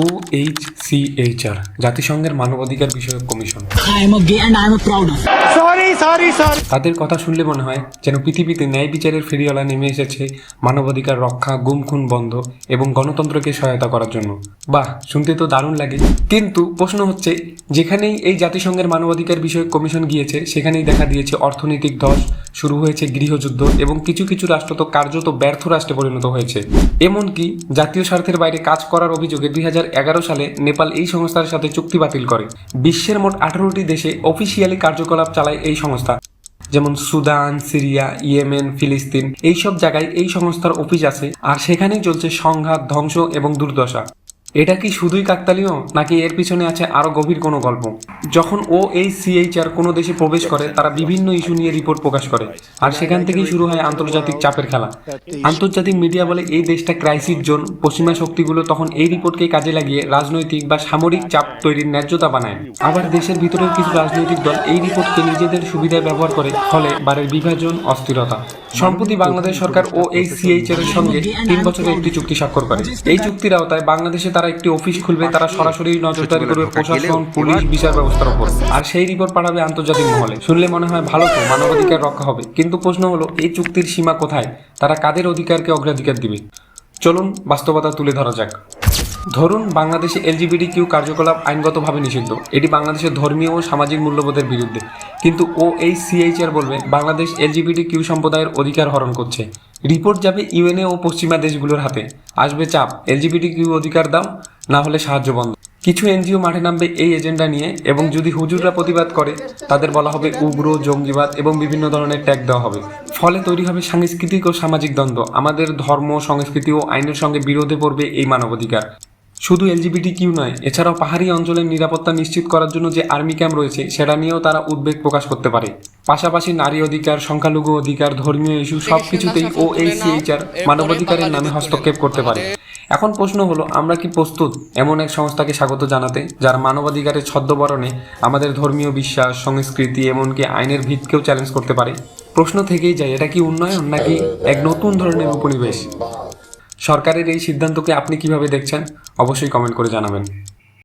O H C H R জাতিসংঘের মানবাধিকার বিষয়ক কমিশন। I am a gay and I am proud of it. তাদের কথা শুনলে মনে হয় যেন পৃথিবীতে ন্যায় বিচারের ফেরিওয়ালা নেমে এসেছে মানবাধিকার রক্ষা গুম খুন বন্ধ এবং গণতন্ত্রকে সহায়তা করার জন্য। বাহ, শুনতে তো দারুণ লাগে। কিন্তু প্রশ্ন হচ্ছে, যেখানেই এই জাতিসংঘের মানবাধিকার বিষয়ক কমিশন গিয়েছে, সেখানেই দেখা দিয়েছে অর্থনৈতিক ধস, শুরু হয়েছে গৃহযুদ্ধ এবং কিছু কিছু রাষ্ট্র তো কার্যত ব্যর্থ রাষ্ট্রে পরিণত হয়েছে। এমনকি জাতীয় স্বার্থের বাইরে কাজ করার অভিযোগে দুই হাজার এগারো সালে নেপাল এই সংস্থার সাথে চুক্তি বাতিল করে। বিশ্বের মোট আঠারোটি দেশে অফিসিয়ালি কার্যকলাপ চালায় এই সংস্থা। যেমন সুদান, সিরিয়া, ইয়েমেন, ফিলিস্তিন, এইসব জায়গায় এই সংস্থার অফিস আছে, আর সেখানেই চলছে সংঘাত, ধ্বংস এবং দুর্দশা। এটা কি শুধুই কাকতালীয়? নাকি এর পিছনে আছে আরও গভীর কোনো গল্প? যখন ও এই সিএইচআর কোনো দেশে প্রবেশ করে, তারা বিভিন্ন ইস্যু নিয়ে রিপোর্ট প্রকাশ করে। আর সেখান থেকেই শুরু হয় আন্তর্জাতিক চাপের খেলা। আন্তর্জাতিক মিডিয়া বলে এই দেশটা ক্রাইসিস জোন পশ্চিমা শক্তিগুলো তখন এই রিপোর্টকে কাজে লাগিয়ে রাজনৈতিক বা সামরিক চাপ তৈরির ন্যায্যতা বানায়। আবার দেশের ভিতরের কিছু রাজনৈতিক দল এই রিপোর্টকে নিজেদের সুবিধায় ব্যবহার করে, ফলে বাড়ে বিভাজন, অস্থিরতা। সম্প্রতি বাংলাদেশ সরকার ও এই সিএইচআর এর সঙ্গে তিন বছরের একটি চুক্তি স্বাক্ষর করে। এই চুক্তির আওতায় বাংলাদেশে তারা একটি অফিস খুলবে তারা সরাসরি নজরদারি করবে প্রশাসন পুলিশ বিচার ব্যবস্থার উপর। আর সেই রিপোর্ট পাঠাবে আন্তর্জাতিক মহলে। শুনলে মনে হয় ভালো তো মানবাধিকার রক্ষা হবে। কিন্তু প্রশ্ন হলো এই চুক্তির সীমা কোথায়? তারা কাদের অধিকারকে অগ্রাধিকার দিবে? চলুন বাস্তবতা তুলে ধরা যাক। ধরুন বাংলাদেশে এলজিবিটি কিউ কার্যকলাপ আইনগতভাবে নিষিদ্ধ। এটি বাংলাদেশের ধর্মীয় ও সামাজিক মূল্যবোধের বিরুদ্ধে। কিন্তু ও এই সিএইচআর বলবে, বাংলাদেশ এলজিবিটি কিউ সম্প্রদায়ের অধিকার হরণ করছে। রিপোর্ট যাবে ইউএনএ ও পশ্চিমা দেশগুলোর হাতে। আসবে চাপ এলজিবিটি কিউ অধিকার দাও না হলে সাহায্য বন্ধ। কিছু এনজিও মাঠে নামবে এই এজেন্ডা নিয়ে, এবং যদি হুজুররা প্রতিবাদ করে, তাদের বলা হবে উগ্র, জঙ্গিবাদ এবং বিভিন্ন ধরনের ট্যাগ দেওয়া হবে। ফলে তৈরি হবে সাংস্কৃতিক ও সামাজিক দ্বন্দ্ব। আমাদের ধর্ম, সংস্কৃতি ও আইনের সঙ্গে বিরোধে পড়বে এই মানবাধিকার। শুধু এলজিবিটি কিউ নয় এছাড়াও পাহাড়ি অঞ্চলের নিরাপত্তা নিশ্চিত করার জন্য যে আর্মি ক্যাম্প রয়েছে সেটা নিয়েও তারা উদ্বেগ প্রকাশ করতে পারে। পাশাপাশি নারী অধিকার সংখ্যালঘু অধিকার ধর্মীয় ইস্যু সব কিছুতেই ও এই সিএইচআর মানবাধিকারের নামে হস্তক্ষেপ করতে পারে। এখন প্রশ্ন হলো আমরা কি প্রস্তুত? এমন এক সংস্থাকে স্বাগত জানাতে যার মানবাধিকারের ছদ্মবরণে আমাদের ধর্মীয় বিশ্বাস সংস্কৃতি এমনকি আইনের ভিতকেও চ্যালেঞ্জ করতে পারে। প্রশ্ন থেকেই যায় এটা কি উন্নয়ন নাকি এক নতুন ধরনের উপনিবেশ? সরকারের এই সিদ্ধান্তকে আপনি কীভাবে দেখছেন? অবশ্যই কমেন্ট করে জানাবেন।